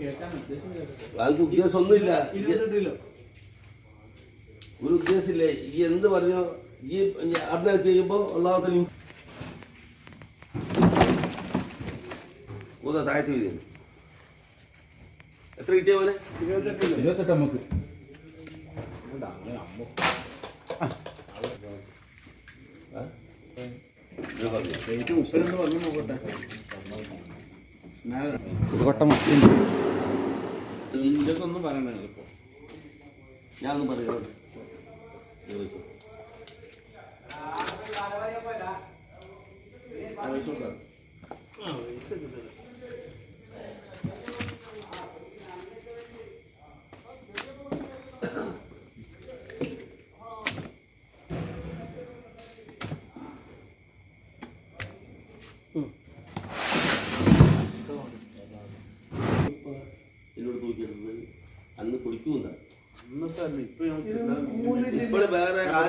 കേൾക്കാൻ ഉദ്ദേശം. ഒന്നുമില്ല അതിന് ഒരു ഉദ്ദേശമില്ലേ? ഈ എന്ത് പറഞ്ഞോ ഈ അർദ്ധം ചെയ്യുമ്പോൾ ഒന്നാമത്തെ ഒന്ന് താഴ്ത്തി വീതി എത്ര കിട്ടിയ പോലെ ഇരുപത്തെട്ട് നമുക്ക്. മുപ്പത്തിരണ്ട് പറഞ്ഞു. നോക്കട്ടെ. മുട്ടുണ്ട് ഇതൊക്കെ ഒന്നും പറയണേ ഇപ്പൊ. ഞാൻ ഒന്ന് പറയാം കൊടുക്കാം അന്ന് ഇന്നത്തെ ഇപ്പൊ ഞാൻ ഇപ്പോൾ വേറെ ആ-